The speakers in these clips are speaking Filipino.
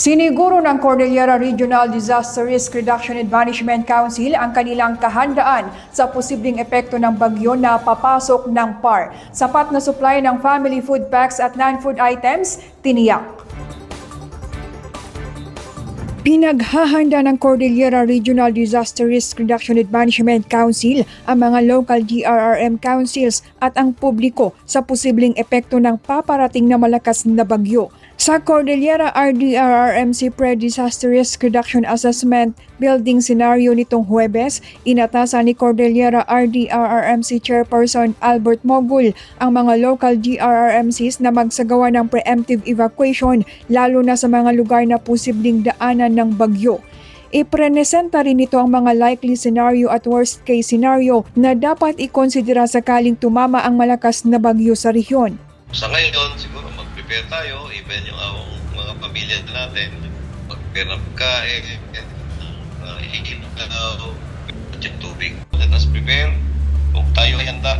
Siniguro ng Cordillera Regional Disaster Risk Reduction and Management Council ang kanilang kahandaan sa posibleng epekto ng bagyo na papasok ng PAR. Sapat na supply ng family food packs at non-food items, tiniyak. Pinaghahanda ng Cordillera Regional Disaster Risk Reduction and Management Council ang mga local DRRM councils at ang publiko sa posibleng epekto ng paparating na malakas na bagyo. Sa Cordillera RDRRMC Pre-Disaster Risk Reduction Assessment Building Scenario nitong Huwebes, inatasan ni Cordillera RDRRMC Chairperson Albert Mogul ang mga local DRRMCs na magsagawa ng preemptive evacuation lalo na sa mga lugar na posibleng daanan ng bagyo. Iprenesenta rin nito ang mga likely scenario at worst case scenario na dapat ikonsidera sakaling tumama ang malakas na bagyo sa rehiyon. Sa ngayon, siguro mag-prepare tayo, even yung awang mga pamilya natin, mag-prepare ng pagkain, uh, at yung tubig. Let us prepare. Kung tayo ay handa,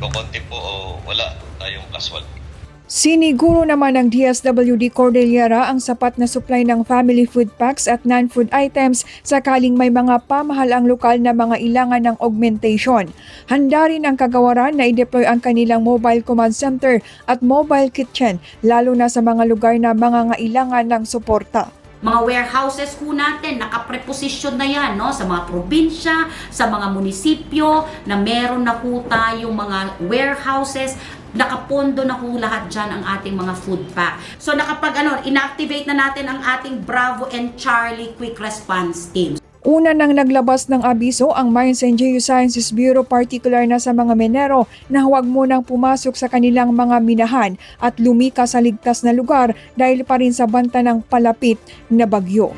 kung konti po o wala tayong casualty. Siniguro naman ng DSWD Cordillera ang sapat na supply ng family food packs at non-food items sakaling may mga pamahalang lokal na mga ilangan ng augmentation. Handa rin ang kagawaran na i-deploy ang kanilang mobile command center at mobile kitchen lalo na sa mga lugar na mga ngailangan ng suporta. Mga warehouses po natin, nakapreposisyon na yan no? sa mga probinsya, sa mga munisipyo, na meron na po tayong mga warehouses, nakapondo na po lahat dyan ang ating mga food pack. So nakapag ano, inactivate na natin ang ating Bravo and Charlie Quick Response Teams. Una nang naglabas ng abiso ang Mines and Geosciences Bureau partikular na sa mga menero na huwag munang pumasok sa kanilang mga minahan at lumika sa ligtas na lugar dahil pa rin sa banta ng palapit na bagyo.